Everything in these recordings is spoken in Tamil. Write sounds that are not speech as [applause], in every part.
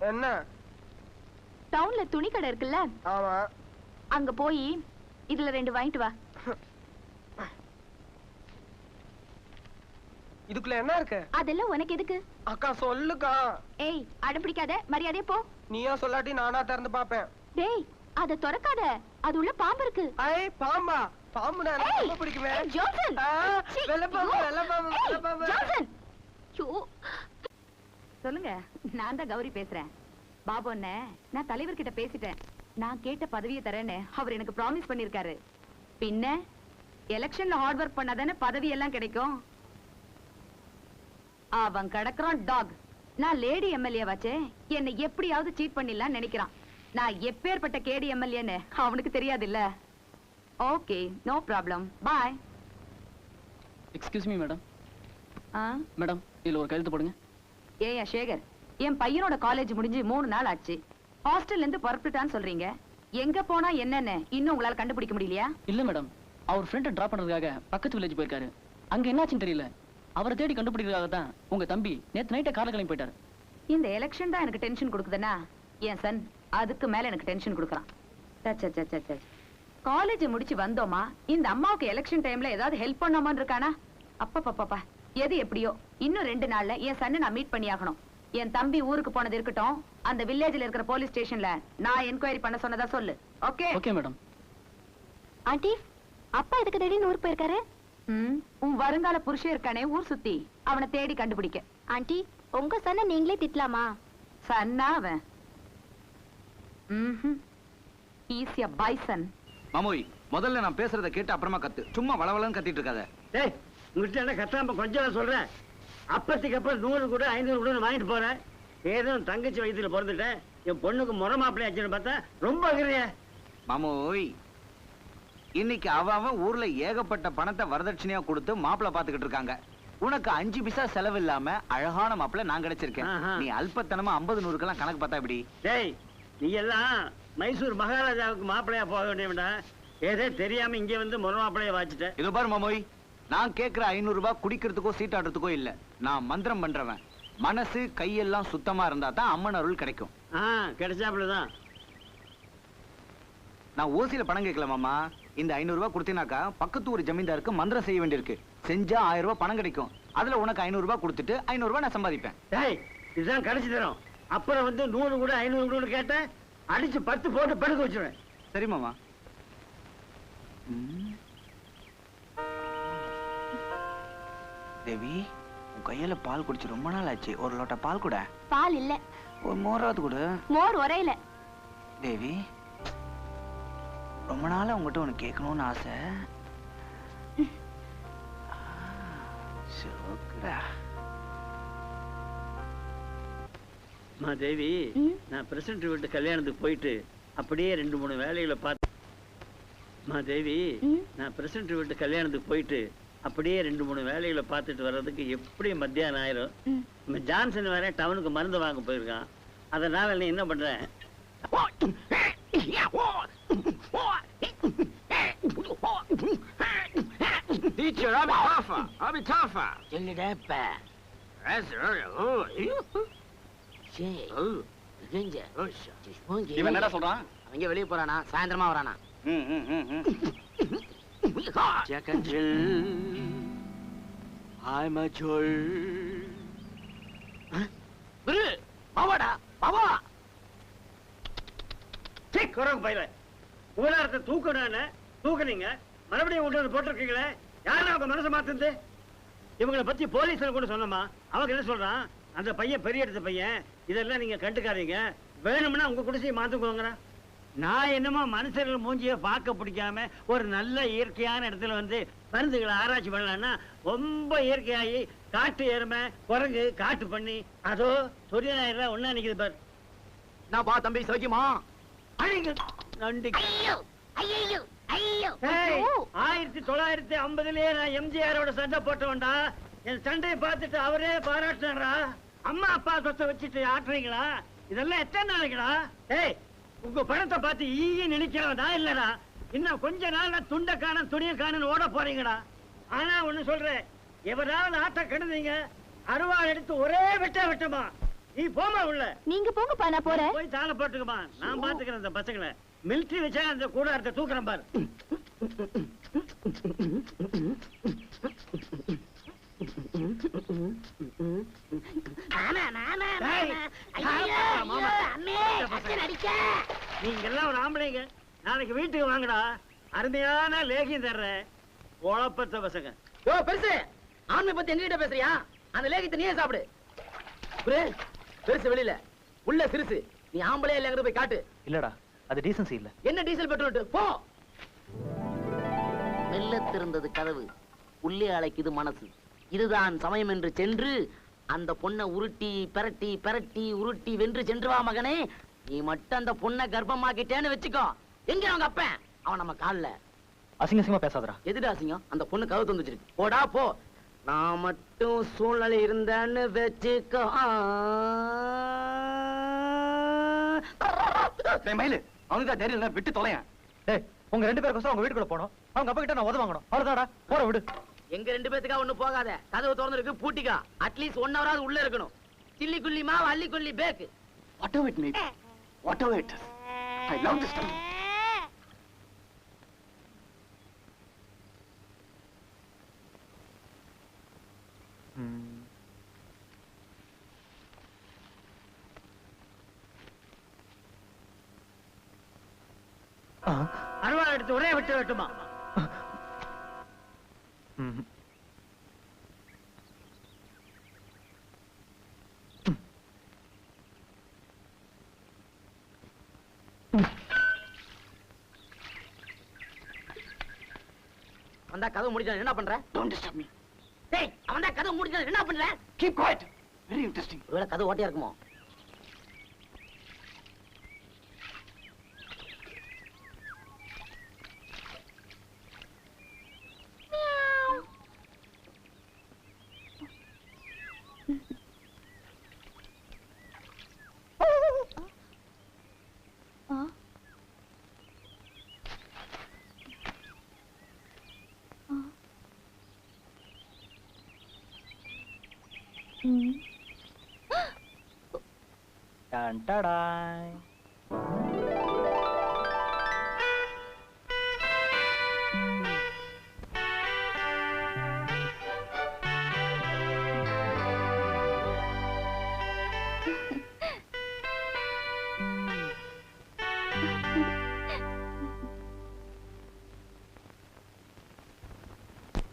என்ன? டவுன்ல துணி கடை இருக்குல்ல? ஆமா. அங்க போய் இதுல ரெண்டு வாங்கிட்டு வா. இதுக்குள்ள என்ன இருக்கு? அதெல்லாம் உனக்கு எதுக்கு? அக்கா சொல்லுக்கா. ஏய் அடம் பிடிக்காத. மரியாதையா போ. நீயா சொல்லாட்டி நானா திறந்து பாப்பேன் டேய் அத திறக்காத. அது உள்ள பாம்பு இருக்கு. ஐ பாம்பா? பாம்பு நான் ஏய், ரொம்ப பிடிக்குமே. ஏய், வெள்ளைப்பாம்பு, ஐயோ. வெள்ளைப்பாம்பு, ஏய், வெள்ளைப்பாம்பு. ஜான்சன் ஐயோ. சொல்லுங்க. நான் தான் கௌரி பேசுறேன். பாபு அண்ணே நான் தலைவர்கிட்ட பேசிட்டேன். நான் கேட்ட பதவியை தரேன்னு அவர் எனக்கு ப்ராமிஸ் பண்ணிருக்காரு பின்ன எலெக்ஷன்ல ஹார்ட் ஒர்க் பண்ணாதானே பதவி எல்லாம் கிடைக்கும்? அவன் கடக்குறான் டாக் நான் லேடி எம்எல்ஏ வச்சே என்னை எப்படியாவது சீட் பண்ணிடலாம் நினைக்கிறான். நான் எப்பேற்பட்ட கேடி எம்எல்ஏன்னு அவனுக்கு தெரியாது இல்ல okay no problem bye excuse me madam ஆ? மேடம் இதுல ஒரு கையெழுத்து போடுங்க. ஏயா சேகர் என் பையனோட காலேஜ் முடிஞ்சு மூணு நாள் ஆச்சு. ஹாஸ்டல்ல இருந்து புறப்பட்டுட்டான்னு சொல்றீங்க. எங்க போனா என்னன்னு இன்னும் உங்களால கண்டுபிடிக்க முடியலையா? இல்ல மேடம் அவர் ஃப்ரெண்டை டிராப் பண்றதுக்காக பக்கத்து வில்லேஜ் போயிருக்காரு. அங்க என்னாச்சுன்னு தெரியல. அவரை தேடி கண்டுபிடிக்கிறதுக்காக தான் உங்க தம்பி நேத்து நைட்டே கார்ல கிளம்பி போயிட்டாரு. இந்த எலெக்ஷன் தான் எனக்கு டென்ஷன் கொடுக்குதுன்னா என் சன் அதுக்கு மேல எனக்கு டென்ஷன் கொடுக்குறான். காலேஜ் முடிச்சு வந்தோமா இந்த அம்மாவுக்கு எலெக்ஷன் டைம்ல ஏதாவது ஹெல்ப் பண்ணோமான்னு இருக்கானா? அப்பப்பப்பப்பா. எது எப்படியோ இன்னும் ரெண்டு நாள்ல என் சன்னை நான் மீட் பண்ணி ஆகணும் என் தம்பி ஊருக்கு போனது இருக்கட்டும் அந்த வில்லேஜ்ல இருக்கிற போலீஸ் ஸ்டேஷன்ல நான் என்கொயரி பண்ண சொன்னதா சொல்லு. ஓகே ஓகே மேடம் ஆண்டி அப்பா எதுக்கு திடீர்னு ஊருக்கு போயிருக்காரு? உன் வருங்கால புருஷன் இருக்கானே ஊர் சுத்தி. அவனை தேடி கண்டுபிடிக்க. ஆண்டி உங்க சன்ன நீங்களே திட்டலாமா? சன்னா அவன். ஈஸியா பைசன் மாமோய் முதல்ல நான் பேசுறத கேட்டு அப்புறமா கத்து. சும்மா வளவலன்னு கத்திட்டு இருக்காத. டேய் உங்ககிட்ட என்ன கத்தாம கொஞ்சம் சொல்றேன். அப்பத்துக்கு அப்புறம் நூறு கூட ஐநூறு கூட வாங்கிட்டு போறேன். ஏதோ தங்கச்சி வயித்துல பிறந்துட்டேன். என் பொண்ணுக்கு முறை மாப்பிள்ளை ஆச்சுன்னு பார்த்தா ரொம்ப அகிரிய மாமோய் இன்னைக்கு அவன் ஊர்ல ஏகப்பட்ட பணத்தை வரதட்சணையா கொடுத்து மாப்பிளை பாத்துக்கிட்டு இருக்காங்க. உனக்கு அஞ்சு பிசா செலவு இல்லாம அழகான மாப்பிளை நான் கிடைச்சிருக்கேன். நீ அல்பத்தனமா ஐம்பது நூறுக்கெல்லாம் கணக்கு பார்த்தா இப்படி டேய் நீ எல்லாம் மைசூர் மகாராஜாவுக்கு மாப்பிள்ளையா போக வேண்டியவன்டா. ஏதோ தெரியாம இங்க வந்து முறை மாப்பிள்ளைய வாச்சிட்ட. இதோ பாரு மாமோய் நான் கேக்குற ஐநூறு ரூபாய் குடிக்கிறதுக்கோ சீட்டாடுறதுக்கோ இல்ல. நான் மந்திரம் பண்றவன். மனசு கையெல்லாம் சுத்தமா இருந்தா தான் அம்மன் அருள் கிடைக்கும். ஆ கிடைச்சாப்புலதான் நான் ஓசியில பணம் கேட்கல மாமா. இந்த ஐநூறு ரூபாய் கொடுத்தீனாக்கா பக்கத்து ஒரு ஜமீன்தாருக்கு மந்திரம் செய்ய வேண்டியிருக்கு. செஞ்சா ஆயிரம் ரூபாய் பணம் கிடைக்கும். அதுல உனக்கு ஐநூறு ரூபாய் கொடுத்துட்டு ஐநூறு ரூபாய் நான் சம்பாதிப்பேன். டேய் இதுதான் கிடைச்சி தரும். அப்புறம் வந்து நூறு கூட ஐநூறு கூட கேட்டேன் அடிச்சு பத்து போட்டு படுக்க வச்சிருவேன். சரி மாமா. ம். தேவி உன் கையில பால் குடிச்சு ரொம்ப நாள் ஆச்சு ஒரு லோட்டா பால் கூட பால் இல்ல ஒரு மோராவது கூட மோர் உரையில தேவி ரொம்ப நாளா உங்ககிட்ட ஒண்ணு கேட்கணும்னு ஆசை. மா தேவி. நான் பிரசிடண்ட் வீட்டு கல்யாணத்துக்கு போயிட்டு அப்படியே ரெண்டு மூணு வேலைகளை பார்த்து மா தேவி. நான் பிரசிடண்ட் வீட்டு கல்யாணத்துக்கு போயிட்டு அப்படியே ரெண்டு மூணு வேலைகளை பார்த்துட்டு வர்றதுக்கு எப்படி மத்தியானம் ஆயிரும். நம்ம ஜான்சன் வேற டவுனுக்கு மருந்து வாங்க போயிருக்கான். அதனால நீ என்ன I'll be tougher. I'll be tougher. சொல்லுடாப்பா. Oh, oh, oh. இவன் என்னடா சொல்றான்? அவங்க வெளிய போறானா? சாயந்தரமா வரானா? ம், ம், ம், ம். Jack and Jill I'm a Jill குரு பாவாடா பாவா. சீ, குரங்கு பயில ஊழாரத்தை தூக்கணும்னு தூக்குனீங்க. மறுபடியும் கொண்டு வந்து போட்டிருக்கீங்களே. யாரும் அவங்க மனசை மாத்துது இவங்களை பத்தி போலீஸ்ல கூட சொன்னோமா அவங்க என்ன சொல்றான்? அந்த பையன் பெரிய எடுத்த பையன். இதெல்லாம் நீங்க கண்டுக்காதீங்க. வேணும்னா உங்க குடிசையை மாத்துக்கோங்கறா நான் என்னமோ மனுஷர்கள் மூஞ்சிய பார்க்க பிடிக்காம ஒரு நல்ல இயற்கையான இடத்துல வந்து மருந்துகளை ஆராய்ச்சி பண்ணலாம்னா ரொம்ப இயற்கையாகி காட்டு எருமை குரங்கு காட்டு பண்ணி அதோ சொரியனாயிரம் ஒன்னா நிக்குது பார். நான் பா தம்பி சௌக்கியமா? நன்றி ஐயோ ஐயோ ஏய், ஆயிரத்தி தொள்ளாயிரத்தி ஐம்பதுலயே நான் எம்ஜிஆரோட சண்டை போட்டவன்டா. என் சண்டையை பார்த்துட்டு அவரே பாராட்டினாரா? அம்மா அப்பா சொத்தை வச்சுட்டு ஆட்டுறீங்களா? இதெல்லாம் எத்தனை நாளைக்குடா? ஏய் உங்க பணத்தை பார்த்து ஈய நினைக்கிறவதா இல்லடா. இன்னும் கொஞ்ச நாள் நான் துண்டை காணும் துணியை காணுன்னு ஓட போறீங்கடா. ஆனா ஒண்ணு சொல்றேன். எவராவது ஆட்ட கெடுதீங்க அருவாள் எடுத்து ஒரே வெட்ட வெட்டமா. நீ போமா உள்ள. நீங்க போங்கப்பா நான் போறேன். போய் தாளை போட்டுக்கமா. நான் பாத்துக்கிறேன் அந்த பசங்களை. மிலிட்டரி வச்சா அந்த கூடாரத்தை தூக்குறேன் பாரு. யாரப்பா, மாமா? நீங்க எல்லாம் ஒரு ஆம்பளைங்க. நாளைக்கு வீட்டுக்கு வாங்கடா. அருமையான லேகியம் தர்றேன் உழப்பத்த பசங்க. யோ பெருசு. ஆண்மை பத்தி எங்ககிட்ட பேசுறியா? அந்த லேகத்தை நீயே சாப்பிடு. புரே, பெருசு வெளியில. உள்ள சிறுசு. நீ ஆம்பளே இல்லைங்கிறது போய் காட்டு. இல்லடா அது டீசன்சி இல்ல. என்ன டீசல் பெட்ரோல் போ. மெல்ல திறந்தது கதவு. உள்ளே அழைக்குது மனசு. இதுதான் சமயம் என்று சென்று அந்த பொண்ணை உருட்டி பிரட்டி பிரட்டி உருட்டி வென்று சென்று வா மகனே. நீ மட்டும் அந்த பொண்ணை கர்ப்பமாக்கிட்டேன்னு வச்சுக்கோ. எங்க அவங்க அப்பன்? அவன் நம்ம கால்ல. அசிங்க அசிங்கமா பேசாதடா. எதுடா அசிங்கம்? அந்த பொண்ணு கவு தந்து வச்சிருக்கு. போடா போ. நான் மட்டும் சூழ்நிலை இருந்தேன்னு வச்சுக்கோ. மயிலு அவனுக்கு தான் தெரியல விட்டு தொலையன். டேய் உங்க ரெண்டு பேருக்கோசம் அவங்க வீட்டுக்குள்ள போனோம் அவங்க அப்பா கிட்ட நான் உதவ வாங்கணும். அவ்வளவுதாடா போற விடு. எங்க ரெண்டு பேத்துக்கா ஒண்ணு போகாத. கதவு திறந்திருக்கு பூட்டிக்கா. அட்லீஸ்ட் ஒன் ஹவராவது உள்ள இருக்கணும். சில்லி குள்ளி மாவு அள்ளி குள்ளி பேக்கு may be, whatever it is, I love this town. அருவாள் எடுத்து ஒரே விட்டு வெட்டுமா வந்தா கதவு முடிச்சான் என்ன பண்ற Don't disturb me. டேய் அவன் தான் கதவு முடிச்சான் என்ன பண்ற Keep quiet. Very interesting. ஒருவேளை கதவு ஓட்டையா இருக்குமோ [gasps] டான் டாடாய்.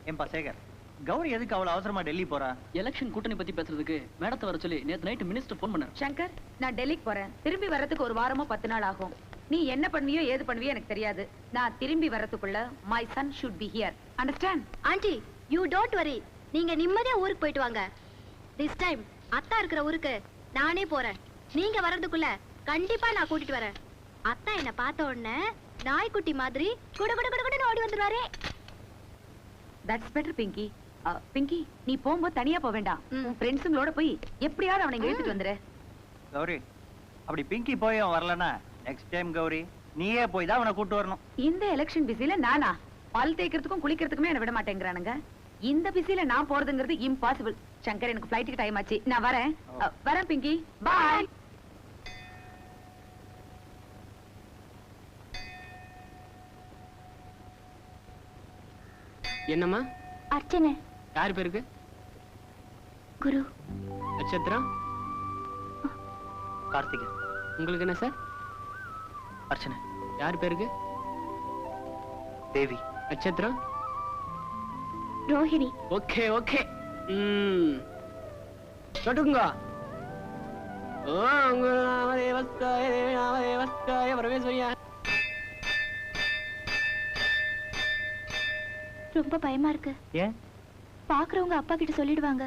ஏன்பா சேகர் கௌரி எதுக்கு அவ்வளவு அவசரமா டெல்லி போறா? எலெக்ஷன் கூட்டணி பத்தி பேசுறதுக்கு மேடத்தை வர சொல்லி நேத்து நைட் மினிஸ்டர் ஃபோன் பண்ணார். சங்கர் நான் டெல்லிக்கு போறேன். திரும்பி வர்றதுக்கு ஒரு வாரமோ பத்து நாள் ஆகும். நீ என்ன பண்ணுவியோ ஏது பண்ணுவியோ எனக்கு தெரியாது. நான் திரும்பி வர்றதுக்குள்ள my son should be here understand aunty you don't worry நீங்க நிம்மதியா ஊருக்கு போயிட்டு வாங்க. திஸ் டைம் அத்தா இருக்கிற ஊருக்கு நானே போறேன். நீங்க வர்றதுக்குள்ள கண்டிப்பா நான் கூட்டிட்டு வரேன். அத்தா என்ன பார்த்த உடனே நாய்க்குட்டி மாதிரி குடு குடு குடு குடுன்னு ஓடி வந்துருவாரே. தட்ஸ் பெட்டர் பிங்கி பிங்கி நீ போகும்போது தனியா போக வேண்டாம். உன் ஃப்ரெண்ட்ஸுங்களோட போய் எப்படியாவது அவனை இழுத்துட்டு வந்துரு. கௌரி அப்படி பிங்கி போய் அவன் வரலனா நெக்ஸ்ட் டைம் கௌரி நீயே போய் தான் அவனை கூட்டு வரணும். இந்த எலெக்ஷன் பிஸில நானா? பல் தேய்க்கிறதுக்கும் குளிக்கிறதுக்குமே என்ன விட மாட்டேங்கிறானுங்க இந்த பிஸில நான் போறதுங்கிறது இம்பாசிபிள் சங்கர் எனக்கு ஃபிளைட்டுக்கு டைம் ஆச்சு. நான் வரேன். வரேன் பிங்கி. பாய் என்னம்மா? அர்ச்சனை. யார் பேருக்கு? குரு. நட்சத்திரம்? கார்த்திகை. உங்களுக்கு என்ன சார்? அர்ச்சனை. யார் பேருக்கு? தேவி. நட்சத்திரம்? ரோஹிணி. Okay okay. ம். தொட்டுங்க ஓ உங்க நாமதேவஸ்காய தேவி பரமேஸ்வரியா. ரொம்ப பயமா இருக்கு. ஏன்? பாக்குறவங்க அப்பா கிட்ட சொல்லிடுவாங்க.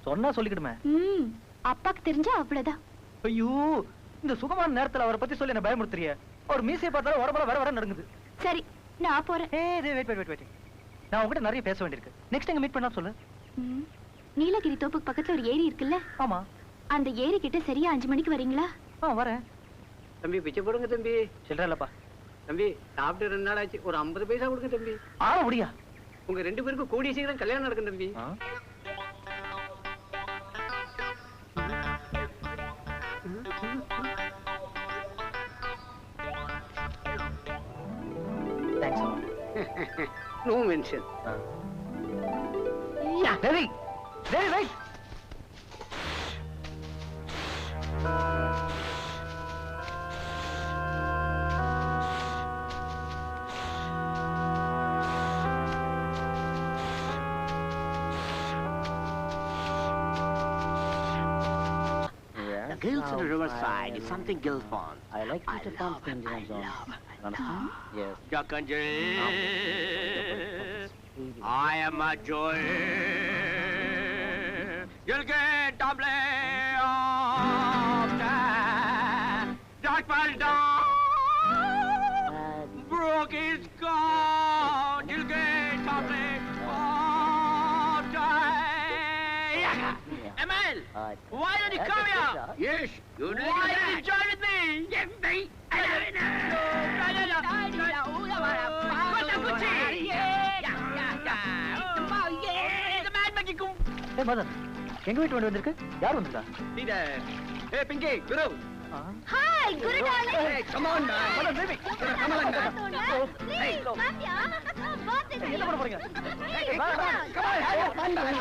சொன்னா சொல்லிக்கிடுமே. ம் அப்பாக்கு தெரிஞ்சா அவ்வளவுதான். ஐயோ இந்த சுகமான நேரத்துல அவரை பத்தி சொல்லி என்ன பயமுறுத்துறிய. அவர் மீசையை பார்த்தாலும் உடம்புல வர வர நடுங்குது. சரி நான் போறேன். ஏ வெயிட் வெயிட் வெயிட் நான் உங்ககிட்ட நிறைய பேச வேண்டியிருக்கு. நெக்ஸ்ட் எங்க மீட் பண்ணா சொல்லு. ம். நீலகிரி தோப்புக்கு பக்கத்துல ஒரு ஏரி இருக்குல்ல? ஆமா. அந்த ஏரி கிட்ட சரியா அஞ்சு மணிக்கு வரீங்களா? ஆ வரேன். தம்பி பிச்சை போடுங்க தம்பி. சில்லற இல்லப்பா. தம்பி சாப்பிட்டு ரெண்டு நாள் ஆச்சு. ஒரு ஐம்பது பைசா கொடுங்க தம்பி. ஆள முடியா? உங்க ரெண்டு பேருக்கும் கூடிய சீக்கிரம் கல்யாணம் நடக்கும் தம்பி? No mention Devi Devi wait Girls on the riverside is something girls want. I like I Peter Pan's it, I Indiana love Jones. it. Understand? Yes. Jackanje, I am a joy. You'll get why don't you come here? Yes, you Why don't you join with me? Yes, me. ஏ மதன் எங்க வீட்டு வண்டி வந்திருக்கு யார் வந்திருக்கா Hey, Pinky, Guru. Hi Guru darling Hey, come on, man. Come on, baby. Come on, man. Please மாப்பியா பாத்து என்ன பண்ண போறீங்க என்னையா இங்க பாரு, லாரி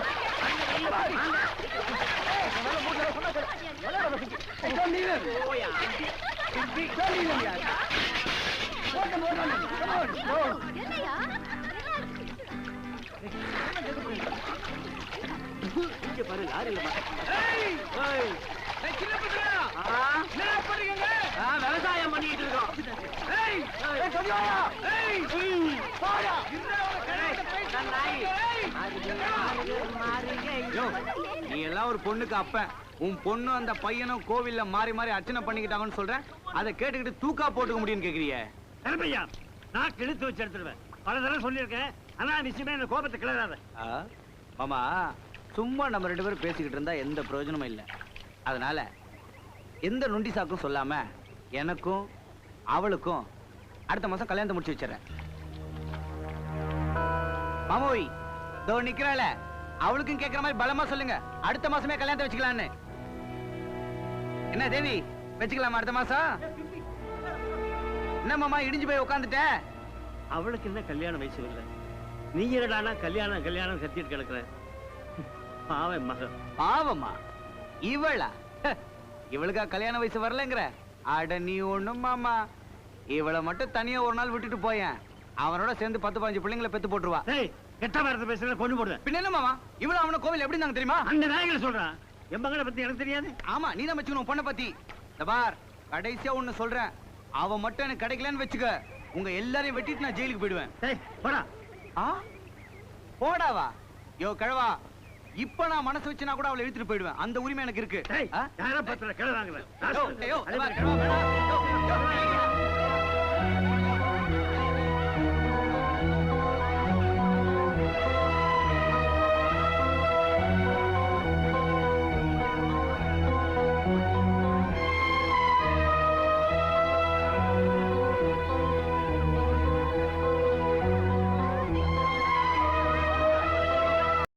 இல்ல பாரு. ஏய், ஏய். ஏய், சின்ன பசங்களா? என்ன பண்றீங்க? ஆ, விவசாயம் பண்ணிட்டு இருக்கோம் ஏய், நீ எல்லாம் ஒரு பொண்ணுக்கு அப்பன் உன் பொண்ணு அந்த பையனும் கோவில்ல மாறி மாறி அர்ச்சனை பண்ணிக்கிட்டாங்கன்னு சொல்றேன் அதை கேட்டுக்கிட்டு தூக்கா போட்டுக்க முடியும்னு கேக்குறியே கருப்பையா நான் கிழித்து வச்சு எடுத்துடுவேன் பல தடவை சொல்லியிருக்கேன். ஆனா விஷயமே இந்த கோபத்தை கிளறாத. மாமா சும்மா நம்ம ரெண்டு பேரும் பேசிக்கிட்டு இருந்தா எந்த பிரயோஜனமும் இல்லை. அதனால எந்த நொண்டி சாக்கும் சொல்லாம எனக்கும் அவளுக்கும் அடுத்த மாசம் கல்யாணத்தை முடிச்சு வச்சிடறேன். மாமோய் இதோ நிக்கிறாள. அவளுக்கும் கேட்கிற மாதிரி பலமா சொல்லுங்க. அடுத்த மாசமே கல்யாணத்தை வச்சுக்கலான்னு. என்ன தேவி வச்சுக்கலாமா அடுத்த மாசம்? என்ன மாமா இடிஞ்சு போய் உட்காந்துட்ட அவளுக்கு என்ன கல்யாண வயசு இல்லை நீ என்னடானா கல்யாணம் கல்யாணம் கத்திட்டு கிடக்குற? பாவன் மகன். பாவமா? இவளா? இவளுக்கா கல்யாண வயசு வரலங்கிற? அட நீ ஒண்ணும் மாமா. இவளை மட்டும் தனியா ஒரு நாள் விட்டுட்டு போயேன். அவனோட சேர்ந்து பத்து பதினஞ்சு பிள்ளைங்களை பெத்து போட்டுருவா. கெட்ட வார்த்தை பேசுறத கொண்டு போடுவேன். பின்ன என்ன மாமா? இவளும் அவன கோவில் எப்படி இருந்தாங்க தெரியுமா? அந்த நாயகளை சொல்றான். என் பத்தி எனக்கு தெரியாது. ஆமா நீ தான் வச்சுக்கணும் பொண்ணை பத்தி. பார் கடைசியா ஒண்ணு சொல்றேன். அவ மட்டும் எனக்கு கிடைக்கலன்னு வச்சுக்க உங்க எல்லாரையும் வெட்டிட்டு நான் ஜெயிலுக்கு போயிடுவேன். போடா. ஆ? போடாவா? யோ கிழவா இப்ப நான் மனசு வச்சுனா கூட அவளை இழுத்துட்டு போயிடுவேன். அந்த உரிமை எனக்கு இருக்கு. ஏய்